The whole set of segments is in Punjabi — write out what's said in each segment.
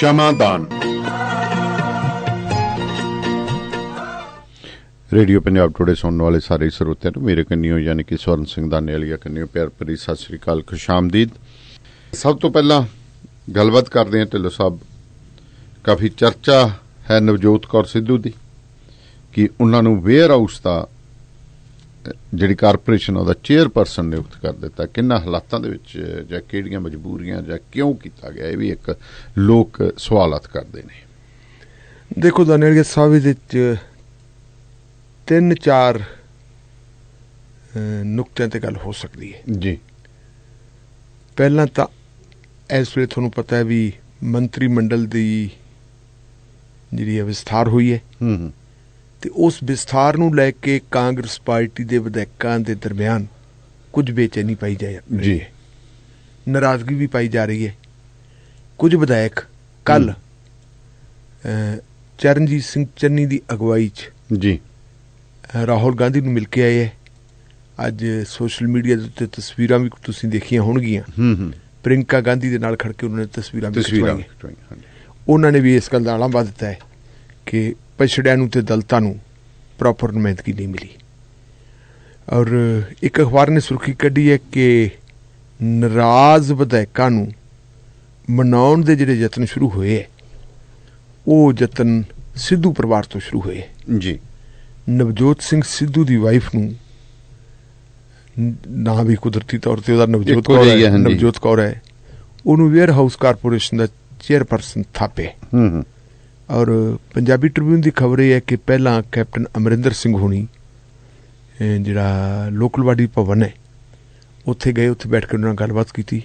ਸ਼ਮਾਦਾਨ। ਰੇਡੀਓ ਪੰਜਾਬ ਟੁਡੇ ਸੁਣਨ ਵਾਲੇ ਸਾਰੇ ਸਰੋਤਿਆਂ ਨੂੰ ਮੇਰੇ ਕੰਨਿਓ ਯਾਨੀ ਕਿ ਸਵਰਨ ਸਿੰਘ ਦਾਨੇ ਵਾਲੀਆ ਕੰਨਿਓ ਪਿਆਰ ਭਰੀ ਸਤਿ ਸ੍ਰੀ ਅਕਾਲ ਖੁਸ਼ਾਮਦੀਦ ਸਭ ਤੋਂ ਪਹਿਲਾਂ ਗੱਲਬਾਤ ਕਰਦੇ ਹਾਂ ਢਿੱਲੋਂ ਸਾਹਿਬ। ਕਾਫੀ ਚਰਚਾ ਹੈ ਨਵਜੋਤ ਕੌਰ ਸਿੱਧੂ ਦੀ ਕਿ ਉਹਨਾਂ ਨੂੰ ਵੇਅਰ ਹਾਊਸ ਦਾ ਜਿਹੜੀ ਕਾਰਪੋਰੇਸ਼ਨ ਉਹਦਾ ਚੇਅਰਪਰਸਨ ਨਿਯੁਕਤ ਕਰ ਦਿੱਤਾ। ਕਿੰਨਾ ਹਾਲਾਤਾਂ ਦੇ ਵਿੱਚ ਜਾਂ ਕਿਹੜੀਆਂ ਮਜਬੂਰੀਆਂ ਜਾਂ ਕਿਉਂ ਕੀਤਾ ਗਿਆ ਇਹ ਵੀ ਇੱਕ ਲੋਕ ਸਵਾਲਤ ਕਰਦੇ ਨੇ। ਦੇਖੋ ਦਾਨੇਲੀਆ ਸਾਹਿਬ ਵਿੱਚ ਤਿੰਨ ਚਾਰ ਨੁਕਤਿਆਂ ਤੇ ਗੱਲ ਹੋ ਸਕਦੀ ਹੈ। ਜੀ। ਪਹਿਲਾਂ ਤਾਂ ਇਸ ਵੇਲੇ ਤੁਹਾਨੂੰ ਪਤਾ ਹੈ ਵੀ ਮੰਤਰੀ ਮੰਡਲ ਦੀ ਜਿਹੜੀ ਵਿਸਥਾਰ ਹੋਈ ਹੈ। ਹੂੰ ਹੂੰ। ਤੇ ਉਸ ਵਿਸਥਾਰ ਨੂੰ ਲੈ ਕੇ ਕਾਂਗਰਸ ਪਾਰਟੀ ਦੇ ਵਿਧਾਇਕਾਂ ਦੇ ਦਰਮਿਆਨ ਕੁਝ ਬੇਚੈਨੀ ਪਾਈ ਜਾ ਰਹੀ ਜੀ। ਹੈ ਨਾਰਾਜ਼ਗੀ ਵੀ ਪਾਈ ਜਾ ਰਹੀ ਹੈ। ਕੁਝ ਵਿਧਾਇਕ ਕੱਲ ਚਰਨਜੀਤ ਸਿੰਘ ਚੰਨੀ ਦੀ ਅਗਵਾਈ 'ਚ ਜੀ। ਰਾਹੁਲ ਗਾਂਧੀ ਨੂੰ ਮਿਲ ਕੇ ਆਏ ਹੈ। ਅੱਜ ਸੋਸ਼ਲ ਮੀਡੀਆ ਦੇ ਉੱਤੇ ਤਸਵੀਰਾਂ ਵੀ ਤੁਸੀਂ ਦੇਖੀਆਂ ਹੋਣਗੀਆਂ। ਹੂੰ ਹੂੰ। ਪ੍ਰਿੰਕਾ ਗਾਂਧੀ ਦੇ ਨਾਲ ਖੜ ਕੇ ਉਹਨਾਂ ਨੇ ਤਸਵੀਰਾਂ ਵੀ ਖਿਚਵਾਈਆਂ। ਉਹਨਾਂ ਨੇ ਵੀ ਇਸ ਗੱਲ ਦਾ ਆਲੰਬਾ ਦਿੱਤਾ ਹੈ ਕਿ ਪਛੜਿਆਂ ਨੂੰ ਤੇ ਦਲਤਾਂ ਨੂੰ ਪ੍ਰੋਪਰ ਨੁਮਾਇੰਦਗੀ ਨਹੀਂ ਮਿਲੀ। ਔਰ ਇੱਕ ਅਖਬਾਰ ਨੇ ਸੁਰਖੀ ਕੱਢੀ ਹੈ ਕਿ ਨਾਰਾਜ਼ ਵਿਧਾਇਕਾਂ ਨੂੰ ਮਨਾਉਣ ਦੇ ਜਿਹੜੇ ਯਤਨ ਸ਼ੁਰੂ ਹੋਏ ਹੈ ਉਹ ਯਤਨ ਸਿੱਧੂ ਪਰਿਵਾਰ ਤੋਂ ਸ਼ੁਰੂ ਹੋਏ ਜੀ। ਨਵਜੋਤ ਸਿੰਘ ਸਿੱਧੂ ਦੀ ਵਾਈਫ ਨੂੰ ਨ- ਵੀ ਕੁਦਰਤੀ ਤੌਰ ਤੇ ਉਹਦਾ ਨਵਜੋਤ ਕੌਰ ਹੈ। ਨਵਜੋਤ ਕੌਰ ਹੈ। ਉਹਨੂੰ ਵੇਅਰ ਹਾਊਸ ਕਾਰਪੋਰੇਸ਼ਨ ਦਾ ਚੇਅਰਪਰਸਨ ਥਾਪੇ ਹੂੰ ਹੂੰ। ਔਰ ਪੰਜਾਬੀ ਟ੍ਰਿਬਿਊਨ ਦੀ ਖਬਰ ਇਹ ਹੈ ਕਿ ਪਹਿਲਾਂ ਕੈਪਟਨ ਅਮਰਿੰਦਰ ਸਿੰਘ ਹੋਣੀ ਜਿਹੜਾ ਲੋਕਲ ਬਾਡੀ ਭਵਨ ਹੈ ਉੱਥੇ ਗਏ ਉੱਥੇ ਬੈਠ ਕੇ ਉਹਨਾਂ ਨਾਲ ਗੱਲਬਾਤ ਕੀਤੀ।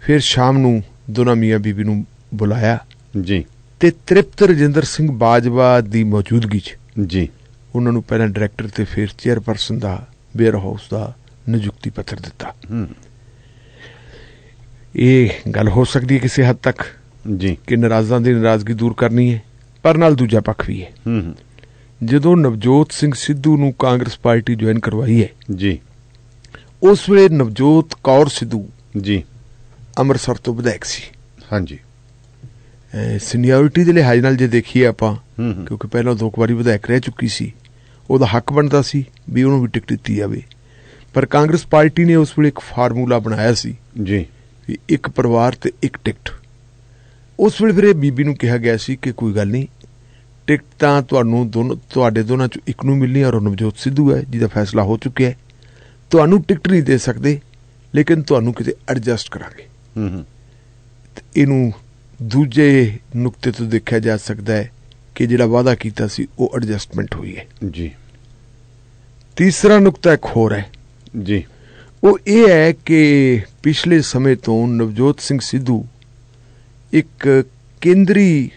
ਫਿਰ ਸ਼ਾਮ ਨੂੰ ਦੋਨਾਂ ਮੀਆਂ ਬੀਬੀ ਨੂੰ ਬੁਲਾਇਆ। ਜੀ। ਤੇ ਤ੍ਰਿਪਤ ਰਜਿੰਦਰ ਸਿੰਘ ਬਾਜਵਾ ਦੀ ਮੌਜੂਦਗੀ 'ਚ ਜੀ। ਉਹਨਾਂ ਨੂੰ ਪਹਿਲਾਂ ਡਾਇਰੈਕਟਰ ਤੇ ਫਿਰ ਚੇਅਰਪਰਸਨ ਦਾ ਵੇਅਰ ਹਾਊਸ ਦਾ ਨਿਯੁਕਤੀ ਪੱਤਰ ਦਿੱਤਾ। ਹੂੰ। ਇਹ ਗੱਲ ਹੋ ਸਕਦੀ ਹੈ ਕਿਸੇ ਹੱਦ ਤੱਕ। ਜੀ। ਕਿ ਨਾਰਾਜ਼ਾਂ ਦੀ ਨਾਰਾਜ਼ਗੀ ਦੂਰ ਕਰਨੀ ਹੈ ਪਰ ਨਾਲ ਦੂਜਾ ਪੱਖ ਵੀ ਹੈ। ਹੂੰ ਹੂੰ। ਜਦੋਂ ਨਵਜੋਤ ਸਿੰਘ ਸਿੱਧੂ ਨੂੰ ਕਾਂਗਰਸ ਪਾਰਟੀ ਜੁਆਇਨ ਕਰਵਾਈ ਹੈ ਜੀ। ਉਸ ਵੇਲੇ ਨਵਜੋਤ ਕੌਰ ਸਿੱਧੂ ਜੀ। ਅੰਮ੍ਰਿਤਸਰ ਤੋਂ ਵਿਧਾਇਕ ਸੀ। ਹਾਂਜੀ। ਸੀਨੀਅਰਿਟੀ ਦੇ ਲਿਹਾਜ਼ ਨਾਲ ਜੇ ਦੇਖੀਏ ਆਪਾਂ ਕਿਉਂਕਿ ਪਹਿਲਾਂ ਦੋ ਵਾਰੀ ਵਿਧਾਇਕ ਰਹਿ ਚੁੱਕੀ ਸੀ। ਉਹਦਾ ਹੱਕ ਬਣਦਾ ਸੀ ਵੀ ਉਹਨੂੰ ਵੀ ਟਿਕਟ ਦਿੱਤੀ ਜਾਵੇ। ਪਰ ਕਾਂਗਰਸ ਪਾਰਟੀ ਨੇ ਉਸ ਵੇਲੇ ਇੱਕ ਫਾਰਮੂਲਾ ਬਣਾਇਆ ਸੀ ਜੀ। ਵੀ ਇੱਕ ਪਰਿਵਾਰ ਤੇ ਇੱਕ ਟਿਕਟ। ਉਸ ਵੇਲੇ ਫਿਰ ਇਹ ਬੀਬੀ ਨੂੰ ਕਿਹਾ ਗਿਆ ਸੀ ਕਿ ਕੋਈ ਗੱਲ ਨਹੀਂ ਟਿਕਟ ਤਾਂ ਤੁਹਾਨੂੰ ਦੋਨੋਂ ਤੁਹਾਡੇ ਦੋਨਾਂ ਚੋਂ ਇੱਕ ਨੂੰ ਮਿਲਣੀ ਔਰ ਉਹ ਨਵਜੋਤ ਸਿੱਧੂ ਹੈ ਜਿਹਦਾ ਫੈਸਲਾ ਹੋ ਚੁੱਕਿਆ ਹੈ। ਤੁਹਾਨੂੰ ਟਿਕਟ ਨਹੀਂ ਦੇ ਸਕਦੇ ਲੇਕਿਨ ਤੁਹਾਨੂੰ ਕਿਤੇ ਐਡਜਸਟ ਕਰਾਂਗੇ। ਹੂੰ ਹੂੰ। ਇਹਨੂੰ ਦੂਜੇ ਨੁਕਤੇ ਤੋਂ ਦੇਖਿਆ ਜਾ ਸਕਦਾ ਹੈ ਕਿ ਜਿਹੜਾ ਵਾਅਦਾ ਕੀਤਾ ਸੀ ਉਹ ਐਡਜਸਟਮੈਂਟ ਹੋਈ ਹੈ। ਜੀ। ਤੀਸਰਾ ਨੁਕਤਾ ਇੱਕ ਹੋਰ ਹੈ। ਜੀ। ਉਹ ਇਹ ਹੈ ਕਿ ਪਿਛਲੇ ਸਮੇਂ ਤੋਂ ਨਵਜੋਤ ਸਿੰਘ ਸਿੱਧੂ ਇੱਕ ਕੇਂਦਰੀ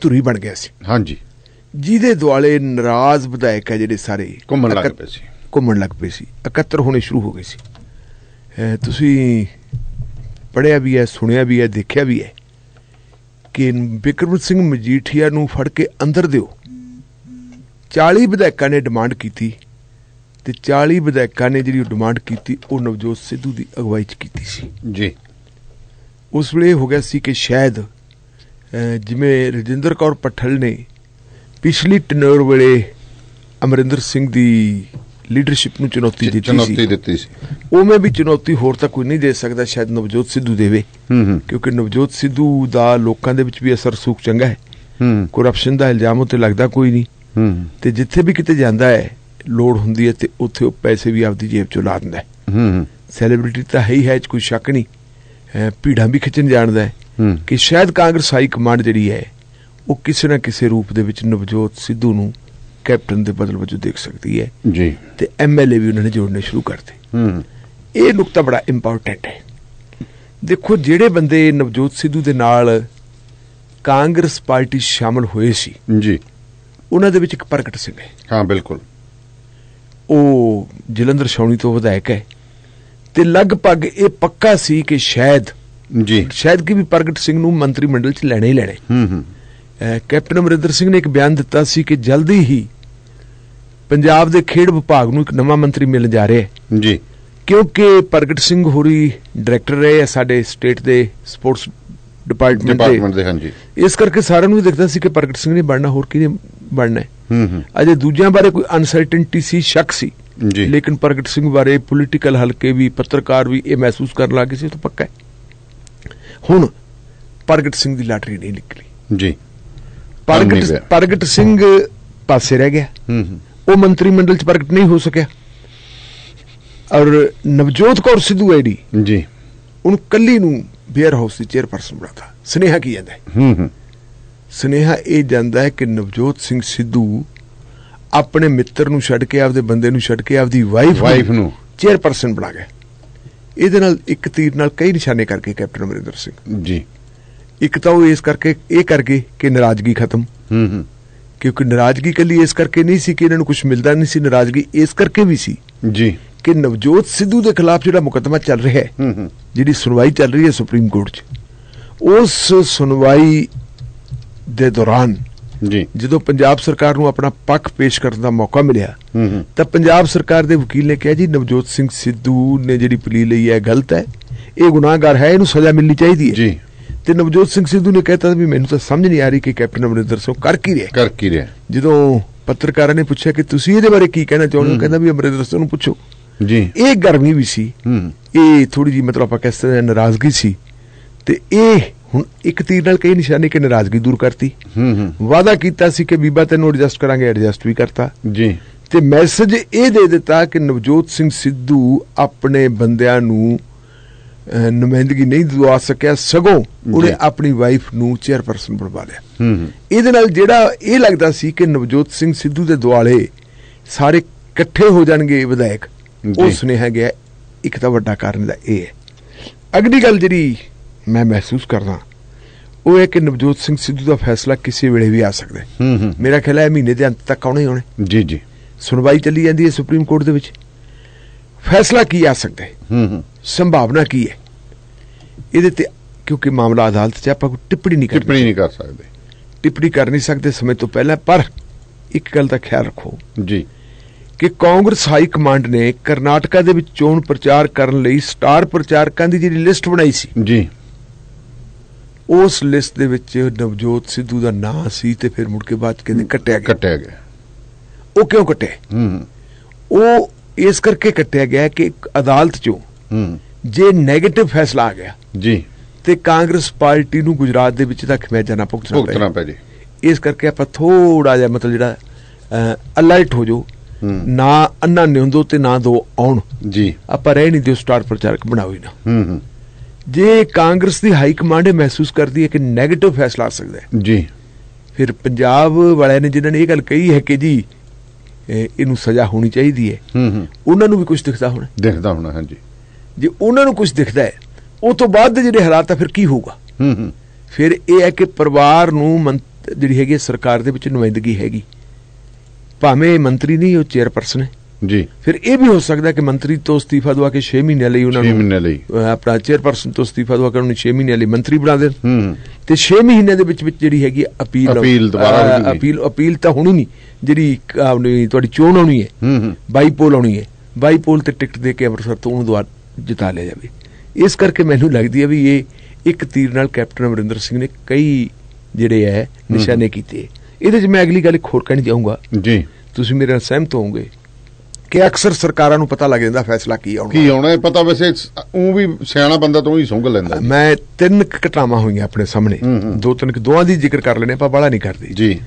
ਧੁਰੀ ਬਣ ਗਿਆ ਸੀ। ਹਾਂਜੀ। ਜਿਹਦੇ ਦੁਆਲੇ ਨਾਰਾਜ਼ ਵਿਧਾਇਕ ਹੈ ਜਿਹੜੇ ਸਾਰੇ। ਘੁੰਮਣ ਲੱਗ ਪਏ ਸੀ। ਘੁੰਮਣ ਲੱਗ ਪਏ ਸੀ। ਇਕੱਤਰ ਹੋਣੇ ਸ਼ੁਰੂ ਹੋ ਗਏ ਸੀ। ਤੁਸੀਂ ਪੜਿਆ ਵੀ ਹੈ ਸੁਣਿਆ ਵੀ ਹੈ ਦੇਖਿਆ ਵੀ ਹੈ ਕਿ ਬਿਕਰਮ ਸਿੰਘ ਮਜੀਠੀਆ ਨੂੰ ਫੜ ਕੇ ਅੰਦਰ ਦਿਓ। 40 ਵਿਧਾਇਕਾਂ ਨੇ ਡਿਮਾਂਡ ਕੀਤੀ ਤੇ 40 ਵਿਧਾਇਕਾਂ ਨੇ ਜਿਹੜੀ ਡਿਮਾਂਡ ਕੀਤੀ ਉਹ ਨਵਜੋਤ ਸਿੱਧੂ ਦੀ ਅਗਵਾਈ 'ਚ ਕੀਤੀ ਸੀ। ਜੀ। ਉਸ ਵੇਲੇ ਹੋ ਗਿਆ ਸੀ ਕਿ ਸ਼ਾਇਦ ਜਿਵੇਂ ਰਜਿੰਦਰ ਕੌਰ ਪੱਠਲ ਨੇ ਪਿਛਲੀ ਟਨਰ ਵੇਲੇ ਅਮਰਿੰਦਰ ਸਿੰਘ ਦੀ ਲੀਡਰਸ਼ਿਪ ਨੂੰ ਚੁਣੌਤੀ ਦਿੱਤੀ ਚੁਣੌਤੀ ਸੀ ਦਿੱਤੀ ਸੀ। ਉਵੇਂ ਵੀ ਚੁਣੌਤੀ ਹੋਰ ਤਾਂ ਕੋਈ ਨਹੀਂ ਦੇ ਸਕਦਾ ਸ਼ਾਇਦ ਨਵਜੋਤ ਸਿੱਧੂ ਦੇਵੇ। ਹੂੰ ਹੂੰ। ਕਿਉਂਕਿ ਨਵਜੋਤ ਸਿੱਧੂ ਦਾ ਲੋਕਾਂ ਦੇ ਵਿੱਚ ਵੀ ਅਸਰ ਸੂਖ ਚੰਗਾ ਹੈ। ਹੂੰ। ਕਰਪਸ਼ਨ ਦਾ ਇਲਜ਼ਾਮ ਉੱਤੇ ਲੱਗਦਾ ਕੋਈ ਨਹੀਂ। ਹੂੰ। ਤੇ ਜਿੱਥੇ ਵੀ ਕਿਤੇ ਜਾਂਦਾ ਹੈ ਲੋੜ ਹੁੰਦੀ ਹੈ ਤੇ ਉੱਥੇ ਉਹ ਪੈਸੇ ਵੀ ਆਪਦੀ ਜੇਬ ਚੋਂ ਲਾ ਦਿੰਦਾ ਹੈ। ਹੂੰ ਸੈਲੀਬ੍ਰਿਟੀ ਤਾਂ ਹੈ ਹੀ ਹੈ ਕੋਈ ਸ਼ੱਕ ਨਹੀਂ। ਭੀੜਾਂ ਵੀ ਖਿੱਚਣ ਜਾਣਦਾ ਹੈ ਕਿ ਸ਼ਾਇਦ ਕਾਂਗਰਸ ਹਾਈ ਕਮਾਂਡ ਜਿਹੜੀ ਹੈ ਉਹ ਕਿਸੇ ਨਾ ਕਿਸੇ ਰੂਪ ਦੇ ਵਿੱਚ ਨਵਜੋਤ ਸਿੱਧੂ ਨੂੰ ਕੈਪਟਨ ਦੇ ਬਦਲ ਵਜੋਂ ਦੇਖ ਸਕਦੀ ਹੈ। ਜੀ। ਤੇ ਐਮਐਲਏ ਵੀ ਉਹਨਾਂ ਨੇ ਜੋੜਨੇ ਸ਼ੁਰੂ ਕਰਤੇ ਹੂੰ। ਇਹ ਨੁਕਤਾ ਬੜਾ ਇੰਪੋਰਟੈਂਟ ਹੈ। ਦੇਖੋ ਜਿਹੜੇ ਬੰਦੇ ਨਵਜੋਤ ਸਿੱਧੂ ਦੇ ਨਾਲ ਕਾਂਗਰਸ ਪਾਰਟੀ ਸ਼ਾਮਲ ਹੋਏ ਸੀ ਜੀ। ਉਹਨਾਂ ਦੇ ਵਿੱਚ ਇੱਕ ਪ੍ਰਗਟ ਸਿੰਘ ਹੈ। ਹਾਂ ਬਿਲਕੁਲ। ਉਹ ਜਲੰਧਰ ਛਾਉਣੀ ਤੋਂ ਵਿਧਾਇਕ ਹੈ। ਤੇ ਲਗਭਗ ਇਹ ਪੱਕਾ ਸੀ ਕਿ ਸ਼ਾਇਦ ਜੀ। ਸ਼ਾਇਦ ਕਿ ਵੀ ਪ੍ਰਗਟ ਸਿੰਘ ਨੂੰ ਮੰਤਰੀ ਮੰਡਲ 'ਚ ਲੈਣੇ ਹੀ ਲੈਣੇ। ਹੂੰ ਹੂੰ। ਕੈਪਟਨ ਅਮਰਿੰਦਰ ਸਿੰਘ ਨੇ ਇੱਕ ਬਿਆਨ ਦਿੱਤਾ ਸੀ ਕਿ ਜਲਦੀ ਹੀ ਪੰਜਾਬ ਦੇ ਖੇਡ ਵਿਭਾਗ ਨੂੰ ਇੱਕ ਨਵਾਂ ਮੰਤਰੀ ਮਿਲਣ ਜਾ ਰਿਹਾ ਹੈ। ਜੀ। ਕਿਉਂਕਿ ਪ੍ਰਗਟ ਸਿੰਘ ਹੋਰੀ ਡਾਇਰੈਕਟਰ ਰਹੇ ਆ ਸਾਡੇ ਸਟੇਟ ਦੇ ਸਪੋਰਟਸ ਡਿਪਾਰਟਮੈਂਟ ਦੇ। ਹਾਂਜੀ। ਇਸ ਕਰਕੇ ਸਾਰਿਆਂ ਨੂੰ ਵੀ ਦਿਖਦਾ ਸੀ ਕਿ ਪ੍ਰਗਟ ਸਿੰਘ ਨੇ ਬਣਨਾ ਹੋਰ ਕਿਹਨੇ ਬਣਨਾ ਹੈ। ਹੂੰ ਹੂੰ। ਅਜੇ ਦੂਜਿਆਂ ਬਾਰੇ ਕੋਈ ਅਨਸਰਟਨਟੀ ਸੀ ਸ਼ੱਕ ਸੀ। ਲੇਕਿਨ ਪ੍ਰਗਟ ਸਿੰਘ ਬਾਰੇ ਪੋਲੀਟੀਕਲ ਹਲਕੇ ਵੀ ਪੱਤਰਕਾਰ ਵੀ ਇਹ ਮਹਿਸੂਸ ਕਰਨ ਲੱਗੇ ਸੀ ਤਾਂ ਪੱਕਾ ਹੈ। ਹੁਣ ਪ੍ਰਗਟ ਸਿੰਘ ਦੀ ਲਾਟਰੀ ਨਹੀਂ ਨਿਕਲੀ। ਜੀ। ਪ੍ਰਗਟ ਸਿੰਘ ਪਾਸੇ ਰਹਿ ਗਿਆ। ਹੂੰ ਹੂੰ। ਉਹ ਮੰਤਰੀ ਮੰਡਲ ਚ ਪ੍ਰਗਟ ਨਹੀਂ ਹੋ ਸਕਿਆ। ਔਰ ਨਵਜੋਤ ਕੌਰ ਸਿੱਧੂ ਐਡੀ ਜੀ। ਉਹਨੂੰ ਕੱਲੀ ਨੂੰ ਬੀਅਰ ਹਾਊਸ ਦੀ ਚੇਅਰਪਰਸਨ ਬਣਾਤਾ। ਸਨੇਹਾ ਕੀ ਜਾਂਦਾ ਹੈ? ਹੂੰ ਹੂੰ। ਸਨੇਹਾ ਇਹ ਜਾਂਦਾ ਹੈ ਕਿ ਨਵਜੋਤ ਸਿੰਘ ਸਿੱਧੂ ਆਪਣੇ ਮਿੱਤਰ ਨੂੰ ਛੱਡ ਕੇ ਆਪਦੇ ਬੰਦੇ ਨੂੰ ਛੱਡ ਕੇ ਆਪਦੀ ਵਾਈਫ ਵਾਈਫ ਨੂੰ। ਚੇਅਰਪਰਸਨ ਬਣਾ ਗਿਆ ਇਹਦੇ ਨਾਲ ਇੱਕ ਤੀਰ ਨਾਲ ਕਈ ਨਿਸ਼ਾਨੇ ਕਰਕੇ ਕੈਪਟਨ ਅਮਰਿੰਦਰ ਸਿੰਘ। ਜੀ। ਇੱਕ ਤਾਂ ਉਹ ਇਸ ਕਰਕੇ ਇਹ ਕਰ ਗਏ ਕਿ ਨਾਰਾਜ਼ਗੀ ਖਤਮ। ਹੂੰ ਹੂੰ। ਕਿਉਂਕਿ ਨਾਰਾਜ਼ਗੀ ਕੱਲੀ ਇਸ ਕਰਕੇ ਨਹੀਂ ਸੀ ਕਿ ਇਹਨਾਂ ਨੂੰ ਕੁਝ ਮਿਲਦਾ ਨਹੀਂ ਸੀ ਨਾਰਾਜ਼ਗੀ ਇਸ ਕਰਕੇ ਵੀ ਸੀ ਜੀ। ਕਿ ਨਵਜੋਤ ਸਿੱਧੂ ਦੇ ਖਿਲਾਫ ਜਿਹੜਾ ਮੁਕੱਦਮਾ ਚੱਲ ਰਿਹਾ ਹੈ ਹੂੰ ਹੂੰ। ਜਿਹੜੀ ਸੁਣਵਾਈ ਚੱਲ ਰਹੀ ਹੈ ਸੁਪਰੀਮ ਕੋਰਟ 'ਚ ਉਸ ਸੁਣਵਾਈ ਦੇ ਦੌਰਾਨ ਜੀ। ਜਦੋਂ ਪੰਜਾਬ ਸਰਕਾਰ ਨੂੰ ਆਪਣਾ ਪੱਖ ਪੇਸ਼ ਕਰਨ ਦਾ ਮੌਕਾ ਮਿਲਿਆ ਤਾਂ ਪੰਜਾਬ ਸਰਕਾਰ ਦੇ ਵਕੀਲ ਨੇ ਕਿਹਾ ਜੀ ਨਵਜੋਤ ਸਿੰਘ ਸਿੱਧੂ ਨੇ ਜਿਹੜੀ ਪਲੀ ਲਈ ਹੈ ਗਲਤ ਹੈ। ਇਹ ਗੁਨਾਹਗਾਰ ਹੈ ਇਹਨੂੰ ਸਜ਼ਾ ਮਿਲਣੀ ਚਾਹੀਦੀ ਹੈ। ਜੀ। ਤੇ ਨਵਜੋਤ ਸਿੰਘ ਸਿੱਧੂ ਨੇ ਕਹਿਤਾ ਵੀ ਮੈਨੂੰ ਤਾਂ ਸਮਝ ਨਹੀਂ ਆ ਰਹੀ ਕਿ ਕੈਪਟਨ ਅਮਰਿੰਦਰ ਸਿੰਘ ਕਰ ਕੀ ਰਿਹਾ ਕਰ ਕੀ ਰਿਹਾ ਜਦੋਂ ਪੱਤਰਕਾਰਾਂ ਨੇ ਪੁੱਛਿਆ ਕਿ ਤੁਸੀਂ ਇਹਦੇ ਬਾਰੇ ਕੀ ਕਹਿਣਾ ਚਾਹੁੰਦੇ ਹੋ। ਕਹਿੰਦਾ ਵੀ ਅਮਰਿੰਦਰ ਸਿੰਘ ਨੂੰ ਪੁੱਛੋ। ਜੀ। ਇਹ ਗਰਮੀ ਵੀ ਸੀ। ਹੂੰ। ਇਹ ਥੋੜੀ ਜੀ ਮਤਲਬ ਆਪਾਂ ਕਹਿ ਸਕਦੇ ਹਾਂ ਨਾਰਾਜ਼ਗੀ ਸੀ। ਤੇ ਇਹ ਹੁਣ ਇੱਕ ਤੀਰ ਨਾਲ ਕਈ ਨਿਸ਼ਾਨੇ ਕਿ ਨਾਰਾਜ਼ਗੀ ਦੂਰ ਕਰਤੀ। ਹੂੰ ਹੂੰ। ਵਾਅਦਾ ਕੀਤਾ ਸੀ ਕਿ ਬੀਬਾ ਤੈਨੂੰ ਐਡਜਸਟ ਕਰਾਂਗੇ ਐਡਜਸਟ ਵੀ ਕਰਤਾ। ਜੀ। ਤੇ ਮੈਸੇਜ ਇਹ ਦੇ ਦਿੱਤਾ ਕਿ ਨਵਜੋਤ ਸਿੰਘ ਸਿੱਧੂ ਆਪਣੇ ਬੰਦਿਆਂ ਨੂੰ ਨੁਮਾਇੰਦਗੀ ਨਹੀਂ ਦਵਾ ਸਕਿਆ ਸਗੋਂ ਉਹਨੇ। ਆਪਣੀ ਵਾਈਫ ਨੂੰ ਚੇਅਰਪਰਸਨ ਬਣਵਾ ਲਿਆ। ਹੂੰ ਹੂੰ। ਇਹਦੇ ਨਾਲ ਜਿਹੜਾ ਇਹ ਲੱਗਦਾ ਸੀ ਕਿ ਨਵਜੋਤ ਸਿੰਘ ਸਿੱਧੂ ਦੇ ਦੁਆਲੇ ਸਾਰੇ ਇਕੱਠੇ ਹੋ ਜਾਣਗੇ ਵਿਧਾਇਕ ਜੀ। ਉਹ ਸੁਨੇਹਾ ਗਿਆ ਇੱਕ ਤਾਂ ਵੱਡਾ ਕਾਰਨ ਦਾ ਇਹ ਹੈ। ਅਗਲੀ ਗੱਲ ਜਿਹੜੀ ਮੈਂ ਮਹਿਸੂਸ ਕਰਦਾ ਉਹ ਹੈ ਕਿ ਨਵਜੋਤ ਸਿੰਘ ਸਿੱਧੂ ਦਾ ਫੈਸਲਾ ਕਿਸੇ ਵੇਲੇ ਵੀ ਆ ਸਕਦਾ ਹੈ। ਮੇਰਾ ਖਿਆਲ ਹੈ ਮਹੀਨੇ ਦੇ ਅੰਤ ਤੱਕ ਆਉਣੇ ਹੀ ਆਉਣੇ। ਜੀ ਜੀ। ਸੁਣਵਾਈ ਚੱਲੀ ਜਾਂਦੀ ਹੈ ਸੁਪਰੀਮ ਕੋਰਟ ਦੇ ਵਿੱਚ। ਫੈਸਲਾ ਕੀ ਆ ਸਕਦਾ ਹੈ? ਹੂੰ ਹੂੰ। ਸੰਭਾਵਨਾ ਕੀ ਹੈ? ਇਹਦੇ ਤੇ ਕਿਉਂਕਿ ਮਾਮਲਾ ਅਦਾਲਤ 'ਚ ਆਪਾਂ ਕੋਈ ਟਿੱਪਣੀ ਨਹੀਂ ਟਿੱਪਣੀ ਨਹੀਂ ਕਰ ਸਕਦੇ। ਟਿੱਪਣੀ ਕਰ ਨਹੀਂ ਸਕਦੇ ਸਮੇਂ ਤੋਂ ਪਹਿਲਾਂ ਪਰ ਇੱਕ ਗੱਲ ਦਾ ਖਿਆਲ ਰੱਖੋ। ਜੀ। ਕਿ ਕਾਂਗਰਸ ਹਾਈ ਕਮਾਂਡ ਨੇ ਕਰਨਾਟਕਾ ਦੇ ਵਿੱਚ ਚੋਣ ਪ੍ਰਚਾਰ ਕਰਨ ਲਈ ਸਟਾਰ ਪ੍ਰਚਾਰਕਾਂ ਦੀ ਜਿਹੜੀ ਲਿਸਟ ਬਣਾਈ ਸੀ ਜੀ। ਉਸ ਲਿਸਟ ਦੇ ਵਿੱਚ ਨਵਜੋਤ ਸਿੱਧੂ ਦਾ ਨਾਂ ਸੀ ਤੇ ਫਿਰ ਮੁੜ ਕੇ ਬਾਅਦ 'ਚ ਕਹਿੰਦੇ ਕੱਟਿਆ ਗਿਆ। ਕੱਟਿਆ ਗਿਆ। ਉਹ ਕਿਉਂ ਕੱਟਿਆ? ਹੂੰ। ਉਹ ਇਸ ਕਰਕੇ ਕੱਟਿਆ ਗਿਆ ਕਿ ਅਦਾਲਤ 'ਚੋਂ ਹੂੰ। ਜੇ 네ਗੇਟਿਵ ਫੈਸਲਾ ਆ ਗਿਆ ਜੀ। ਤੇ ਕਾਂਗਰਸ ਪਾਰਟੀ ਨੂੰ ਗੁਜਰਾਤ ਦੇ ਵਿੱਚ ਤਾਂ ਖਮਿਆਜਾ ਨਾ ਭੁਗਤਣਾ ਪੈ ਜੀ। ਇਸ ਕਰਕੇ ਆਪਾਂ ਥੋੜਾ ਜਿਹਾ ਮਤਲਬ ਜਿਹੜਾ ਅਲਰਟ ਹੋ ਹੂੰ। ਨਾ ਅੰਨਾ ਨਿਉਂਦੋ ਤੇ ਨਾ ਦੋ ਆਉਣ। ਜੀ। ਆਪਾਂ ਰਹਿ ਨਹੀਂ ਦਿਓ ਸਟਾਰ ਪ੍ਰਚਾਰਕ ਬਣਾਓ ਹੀ ਨਾ। ਹੂੰ ਹੂੰ। ਜੇ ਕਾਂਗਰਸ ਦੀ ਹਾਈ ਕਮਾਂਡ ਇਹ ਮਹਿਸੂਸ ਕਰਦੀ ਹੈ ਕਿ 네ਗੇਟਿਵ ਫੈਸਲਾ ਆ ਸਕਦਾ ਹੈ ਜੀ। ਫਿਰ ਪੰਜਾਬ ਵਾਲਿਆਂ ਨੇ ਜਿਨ੍ਹਾਂ ਨੇ ਇਹ ਗੱਲ ਕਹੀ ਹੈ ਕਿ ਜੀ ਇਹ- ਇਹਨੂੰ ਸਜ਼ਾ ਹੋਣੀ ਚਾਹੀਦੀ ਹੈ। ਹੂੰ ਹੂੰ। ਉਹਨਾਂ ਨੂੰ ਵੀ ਕੁਝ ਦਿਖਦਾ ਹੋਣਾ। ਦਿਖਦਾ ਹੋਣਾ ਹਾਂਜੀ। ਜੇ ਉਹਨਾਂ ਨੂੰ ਕੁਝ ਦਿਖਦਾ ਹੈ ਉਹ ਤੋਂ ਬਾਅਦ ਦੇ ਜਿਹੜੇ ਹਾਲਾਤ ਆ ਫਿਰ ਕੀ ਹੋਊਗਾ? ਹੂੰ ਹੂੰ। ਫਿਰ ਇਹ ਹੈ ਕਿ ਪਰਿਵਾਰ ਨੂੰ ਜਿਹੜੀ ਹੈਗੀ ਸਰਕਾਰ ਦੇ ਵਿੱਚ ਨੁਮਾਇੰਦਗੀ ਹੈਗੀ। ਭਾਵੇਂ ਮੰਤਰੀ ਨਹੀਂ ਉਹ ਚੇਅਰਪਰਸਨ ਹੈ। ਜੀ। ਫਿਰ ਇਹ ਵੀ ਹੋ ਸਕਦਾ ਕਿ ਮੰਤਰੀ ਤੋਂ ਅਸਤੀਫਾ ਦਵਾ ਕੇ 6 ਮਹੀਨਿਆਂ ਲਈ ਉਹਨਾਂ 6 ਨੂੰ ਮਹੀਨੇ ਲਈ। ਆਪਣਾ ਚੇਅਰਪਰਸਨ ਤੋਂ ਅਸਤੀਫਾ ਦਵਾ ਕੇ ਉਹਨਾਂ ਨੂੰ 6 ਮਹੀਨਿਆਂ ਲਈ ਮੰਤਰੀ ਬਣਾ ਦੇਣ। ਹੂੰ। ਤੇ 6 ਮਹੀਨਿਆਂ ਦੇ ਵਿੱਚ ਵਿੱਚ ਜਿਹੜੀ ਹੈਗੀ ਅਪੀਲ ਅਪੀਲ ਦੁਬਾਰਾ। ਅਪੀਲ ਅਪੀਲ ਤਾਂ ਹੋਣੀ ਨਹੀਂ। ਜਿਹੜੀ ਆਪਣੀ ਤੁਹਾਡੀ ਚੋਣ ਆਉਣੀ ਹੈ ਹੂੰ ਹੂੰ। ਬਾਈਪੋਲ ਆਉਣੀ ਹੈ ਬਾਈਪੋਲ ਤੇ ਟਿਕਟ ਦੇ ਕੇ ਅੰਮ੍ਰਿਤਸਰ ਤੋਂ ਉਹਨੂੰ ਦੁਬਾਰਾ ਜਿਤਾ ਲਿਆ ਜਾਵੇ। ਇਸ ਕਰਕੇ ਮੈਨੂੰ ਲੱਗਦੀ ਹੈ ਵੀ ਇਹ ਇੱਕ ਤੀਰ ਨਾਲ ਕੈਪਟਨ ਅਮਰਿੰਦਰ ਸਿੰਘ ਨੇ ਕਈ ਜਿਹੜੇ ਹੈ। ਨਿਸ਼ਾਨੇ ਕੀਤੇ। ਇਹਦੇ 'ਚ ਮੈਂ ਅਗਲੀ ਗੱਲ ਇੱਕ ਹੋਰ ਕਹਿਣੀ ਚਾਹੂੰਗਾ। ਜੀ। ਤੁਸੀਂ ਮੇਰੇ ਨਾਲ ਸਹਿਮਤ ਹੋਵੋਗੇ ਕਿ ਅਕਸਰ ਸਰਕਾਰਾਂ ਨੂੰ ਪਤਾ ਲੱਗ ਜਾਂਦਾ ਫੈਸਲਾ ਕੀ ਆਉਣਾ। ਕੀ ਆਉਣਾ ਇਹ ਪਤਾ ਵੈਸੇ ਉਹ ਵੀ ਸਿਆਣਾ ਬੰਦਾ ਤੋਂ ਹੀ ਸੁੰਘ ਲੈਂਦਾ। ਮੈਂ ਤਿੰਨ ਘਟਨਾਵਾਂ ਹੋਈਆਂ ਆਪਣੇ ਸਾਹਮਣੇ। ਦੋ ਤਿੰਨ ਦੋਵਾਂ ਦੀ ਜ਼ਿਕਰ ਕਰ ਲੈਣੇ ਆਪਾਂ ਬੜਾ ਨਹੀਂ ਕਰਦੇ। ਜੀ।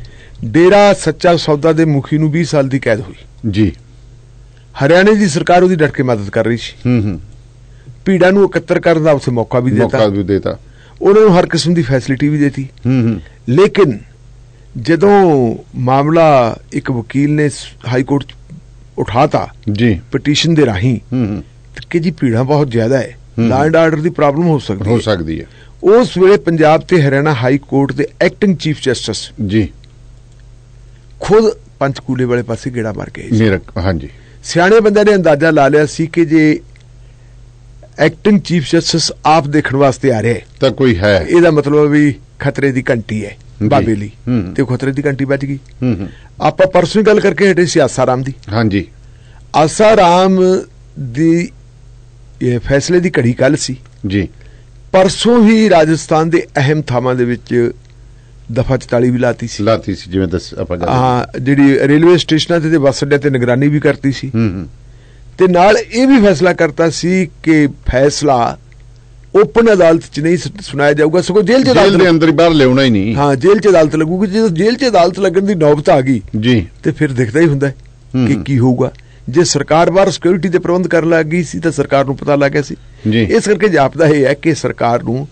ਡੇਰਾ ਸੱਚਾ ਸੌਦਾ ਦੇ ਮੁਖੀ ਨੂੰ 20 ਸਾਲ ਦੀ ਕੈਦ ਹੋਈ। ਜੀ। ਹਰਿਆਣੇ ਦੀ ਸਰਕਾਰ ਉਹਦੀ ਡਟ ਕੇ ਮਦਦ ਕਰ ਰਹੀ ਸੀ। ਹੂੰ ਹੂੰ। ਭੀੜਾਂ ਨੂੰ ਇਕੱਤਰ ਕਰਨ ਦਾ ਉਸੇ ਮੌਕਾ ਵੀ ਮੌਕਾ ਦਿੱਤਾ ਵੀ ਦੇਤਾ। ਉਹਨਾਂ ਨੂੰ ਹਰ ਕਿਸਮ ਦੀ ਫੈਸਿਲਿਟੀ ਵੀ ਦਿੱਤੀ। ਹੂੰ ਹੂੰ। ਲੇਕਿਨ ਜਦੋਂ ਮਾਮਲਾ ਇੱਕ ਵਕੀਲ ਨੇ ਹਾਈ ਕੋਰਟ ਉਠਾਤਾ ਜੀ। ਪਟੀਸ਼ਨ ਦੇ ਰਾਹੀਂ ਹੂੰ ਕਿ ਜੀ ਭੀੜਾਂ ਬਹੁਤ ਜ਼ਿਆਦਾ ਹੈ ਹੂੰ। Law and order the problem ਹੋ ਸਕਦੀ ਹੋ ਹੈ। ਸਕਦੀ ਹੈ। ਉਸ ਵੇਲੇ ਪੰਜਾਬ ਤੇ ਹਰਿਆਣਾ ਹਾਈ ਕੋਰਟ ਦੇ ਐਕਟਿੰਗ ਚੀਫ ਜਸਟਿਸ ਜੀ। ਖੁਦ ਪੰਚਕੂਲੇ ਵਾਲੇ ਪਾਸੇ ਗੇੜਾ ਮਾਰ ਕੇ। ਮੇਰਾ ਹਾਂਜੀ। ਸਿਆਣੇ ਬੰਦਿਆਂ ਨੇ ਅੰਦਾਜ਼ਾ ਲਾ ਲਿਆ ਸੀ ਕਿ ਜੇ ਐਕਟਿੰਗ ਚੀਫ ਜਸਟਿਸ ਆਪ ਦੇਖਣ ਵਾਸਤੇ ਆ ਰਿਹਾ ਤਾਂ ਕੋਈ ਹੈ। ਇਹਦਾ ਮਤਲਬ ਵੀ ਖਤਰੇ ਦੀ ਘੰਟੀ ਹੈ। ਬਾਬੇ ਲਈ। ਤੇ ਖਤਰੇ ਦੀ ਘੰਟੀ ਵੱਜ ਗਈ। ਹੂੰ ਹੂੰ। ਆਪਾਂ ਪਰਸੋਂ ਹੀ ਗੱਲ ਕਰਕੇ ਹਟੇ ਸੀ ਆਸਾਰਾਮ ਦੀ। ਹਾਂਜੀ। ਆਸਾਰਾਮ ਦੀ ਇਹ ਫੈਸਲੇ ਦੀ ਘੜੀ ਕੱਲ ਸੀ। ਜੀ। ਪਰਸੋਂ ਹੀ ਰਾਜਸਥਾਨ ਦੇ ਅਹਿਮ ਥਾਵਾਂ ਦੇ ਵਿੱਚ ਦਫਾ 44 ਵੀ ਲਾਤੀ ਸੀ। ਲਾਤੀ ਸੀ ਜਿਵੇਂ ਦੱਸ ਆਪਾਂ ਗੱਲ ਹਾਂ ਜਿਹੜੀ ਰੇਲਵੇ ਸਟੇਸ਼ਨਾਂ ਤੇ ਤੇ ਬੱਸ ਅੱਡਿਆਂ ਤੇ ਨਿਗਰਾਨੀ ਵੀ ਕਰਤੀ ਸੀ। ਹੂੰ ਹੂੰ। ਤੇ ਨਾਲ ਇਹ ਵੀ ਫੈਸਲਾ ਕਰਤਾ ਸੀ ਕਿ ਫੈਸਲਾ ਓਪਨ ਅਦਾਲਤ 'ਚ ਨਹੀਂ ਸੁਣਾਇਆ ਜਾਊਗਾ ਸਗੋਂ ਜੇਲ੍ਹ 'ਚ ਦੇ ਅੰਦਰ ਹੀ ਬਾਹਰ ਲਿਆਉਣਾ ਹੀ ਨਹੀਂ। ਹਾਂ ਜੇਲ੍ਹ 'ਚ ਅਦਾਲਤ ਲੱਗੂਗੀ ਜਦੋਂ ਜੇਲ੍ਹ 'ਚ ਅਦਾਲਤ ਲੱਗਣ ਦੀ ਨੌਬਤ ਆ ਗਈ ਜੀ। ਤੇ ਫਿਰ ਦਿਖਦਾ ਹੀ ਹੁੰਦਾ ਹੈ ਕਿ। ਕੀ ਹੋਊਗਾ। ਜੇ ਸਰਕਾਰ ਬਾਹਰ ਸਿਕਿਉਰਿਟੀ ਦੇ ਪ੍ਰਬੰਧ ਕਰਨ ਲੱਗ ਗਈ ਸੀ ਤਾਂ ਸਰਕਾਰ ਨੂੰ ਪਤਾ ਲੱਗ ਗਿਆ ਸੀ। ਜੀ। ਇਸ ਕਰਕੇ ਜਾਪਦਾ ਇਹ ਹੈ ਕਿ ਸਰਕਾਰ ਨੂੰ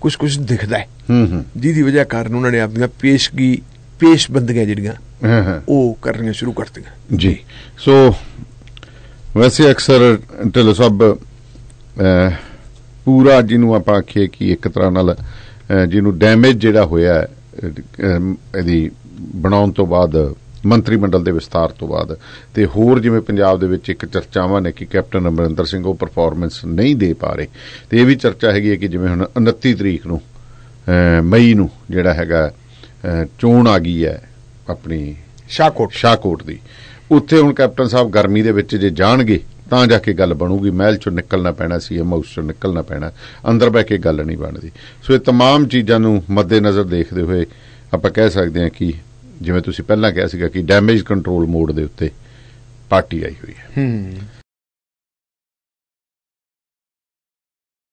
ਕੁਝ ਕੁਝ ਦਿਖਦਾ ਹੈ। ਹੂੰ ਹੂੰ। ਜਿਹਦੀ ਵਜ੍ਹਾ ਕਾਰਨ ਉਹਨਾਂ ਨੇ ਆਪਣੀਆਂ ਪੇਸ਼ਗੀ ਪੇਸ਼ਬੰਦੀਆਂ ਜਿਹੜੀਆਂ ਹਾਂ ਹਾਂ। ਉਹ ਕਰਨੀਆਂ ਸ਼ੁਰੂ ਕਰਤੀਆਂ। ਜੀ। ਸੋ ਵੈਸੇ ਅਕਸਰ ਢਿੱਲੋਂ ਸਾਹਿਬ ਪੂਰਾ ਜਿਹਨੂੰ ਆਪਾਂ ਆਖੀਏ ਕਿ ਇੱਕ ਤਰ੍ਹਾਂ ਨਾਲ ਜਿਹਨੂੰ ਡੈਮੇਜ ਜਿਹੜਾ ਹੋਇਆ ਇਹਦੀ ਬਣਾਉਣ ਤੋਂ ਬਾਅਦ ਮੰਤਰੀ ਮੰਡਲ ਦੇ ਵਿਸਤਾਰ ਤੋਂ ਬਾਅਦ ਤੇ ਹੋਰ ਜਿਵੇਂ ਪੰਜਾਬ ਦੇ ਵਿੱਚ ਇੱਕ ਚਰਚਾਵਾਂ ਨੇ ਕਿ ਕੈਪਟਨ ਅਮਰਿੰਦਰ ਸਿੰਘ ਉਹ ਪਰਫਾਰਮੈਂਸ ਨਹੀਂ ਦੇ ਪਾ ਰਹੇ ਤੇ ਇਹ ਵੀ ਚਰਚਾ ਹੈਗੀ ਹੈ ਕਿ ਜਿਵੇਂ ਹੁਣ 29 ਤਰੀਕ ਨੂੰ ਮਈ ਨੂੰ ਜਿਹੜਾ ਹੈਗਾ ਚੋਣ ਆ ਗਈ ਹੈ ਆਪਣੀ ਸ਼ਾਹਕੋਟ। ਸ਼ਾਹਕੋਟ ਦੀ। ਉੱਥੇ ਹੁਣ ਕੈਪਟਨ ਸਾਹਿਬ ਗਰਮੀ ਦੇ ਵਿੱਚ ਜੇ ਜਾਣਗੇ ਤਾਂ ਜਾ ਕੇ ਗੱਲ ਬਣੂਗੀ ਮਹਿਲ ਚੋਂ ਨਿਕਲਣਾ ਪੈਣਾ ਸੀ ਹਾਊਸ ਚੋਂ ਨਿਕਲਣਾ ਪੈਣਾ ਅੰਦਰ ਬਹਿ ਕੇ ਗੱਲ ਨਹੀਂ ਬਣਦੀ ਸੋ ਇਹ तमाम ਚੀਜ਼ਾਂ ਨੂੰ ਮੱਦੇਨਜ਼ਰ ਦੇਖਦੇ ਹੋਏ ਆਪਾਂ ਕਹਿ ਸਕਦੇ ਹਾਂ ਕਿ ਜਿਵੇਂ ਤੁਸੀਂ ਪਹਿਲਾਂ ਕਿਹਾ ਸੀਗਾ ਕਿ ਡੈਮੇਜ ਕੰਟਰੋਲ ਮੋਡ ਦੇ ਉੱਤੇ ਪਾਰਟੀ ਆਈ ਹੋਈ ਹੈ ਹੂੰ